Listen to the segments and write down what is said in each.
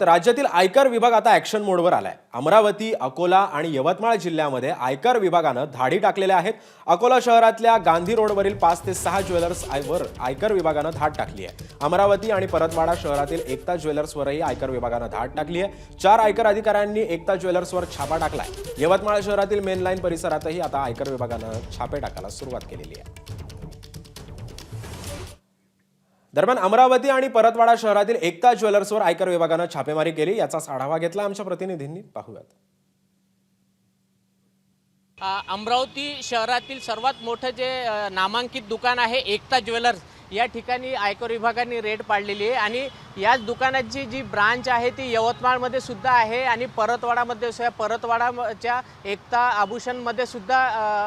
राज्यातील आयकर विभाग आता ऍक्शन मोडवर आलाय. अमरावती अकोला आणि यवतमाळ जिल्ह्यामध्ये आयकर विभागानं धाडी टाकलेल्या आहेत. अकोला शहरातल्या गांधी रोडवरील पाच ते सहा ज्वेलर्स वर आयकर विभागानं धाड टाकली आहे. अमरावती आणि परतवाडा शहरातील एकता ज्वेलर्सवरही आयकर विभागानं धाड टाकली आहे. चार आयकर अधिकाऱ्यांनी एकता ज्वेलर्सवर छापा टाकलाय. यवतमाळ शहरातील मेन लाईन परिसरातही आता आयकर विभागानं छापे टाकायला सुरुवात केलेली आहे. दरम्यान अमरावती आणि परतवाडा शहरातील एकता ज्वेलर्सवर आयकर विभागानं छापेमारी केली. याचाच आढावा घेतला आमच्या प्रतिनिधींनी. पाहूयात. अमरावती शहरातील सर्वात मोठं जे नामांकित दुकान आहे एकता ज्वेलर्स. या ठिकाणी आयकर विभागाने रेड पाडलेली आहे आणि याच दुकानाची जी ब्रांच आहे ती यवतमाळमध्ये सुद्धा आहे आणि परतवाडामध्ये परतवाडाच्या एकता आभूषणमध्ये सुद्धा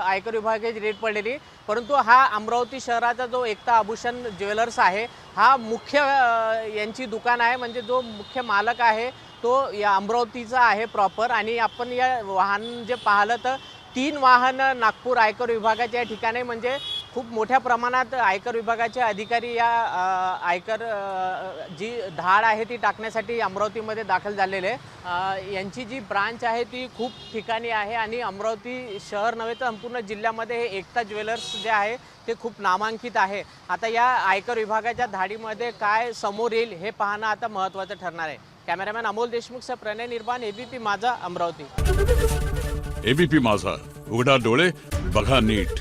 आयकर विभागाची रेड पडलेली परंतु हा अमरावती शहराचा जो एकता आभूषण ज्वेलर्स आहे हा मुख्य यांची दुकान आहे. म्हणजे जो मुख्य मालक आहे तो या अमरावतीचा आहे प्रॉपर. आणि आपण या वाहन जे पाहिलं तर तीन वाहनं नागपूर आयकर विभागाच्या ठिकाणी म्हणजे खूप मोठ्या प्रमाणात आयकर विभागाचे अधिकारी या आयकर जी धाड आहे ती टाकण्यासाठी अमरावतीमध्ये दाखल झालेले. आहे. यांची जी ब्रांच आहे ती खूप ठिकाणी आहे आणि अमरावती शहर नव्हे तर संपूर्ण जिल्ह्यामध्ये हे एकता ज्वेलर्स जे आहे ते खूप नामांकित आहे. आता या आयकर विभागाच्या धाडीमध्ये काय समोर येईल हे पाहणं आता महत्त्वाचं ठरणार आहे. कॅमेरामॅन अमोल देशमुखसह प्रणय निर्माण एबीपी माझा अमरावती. एबीपी माझा. उघडा डोळे बघा नीट.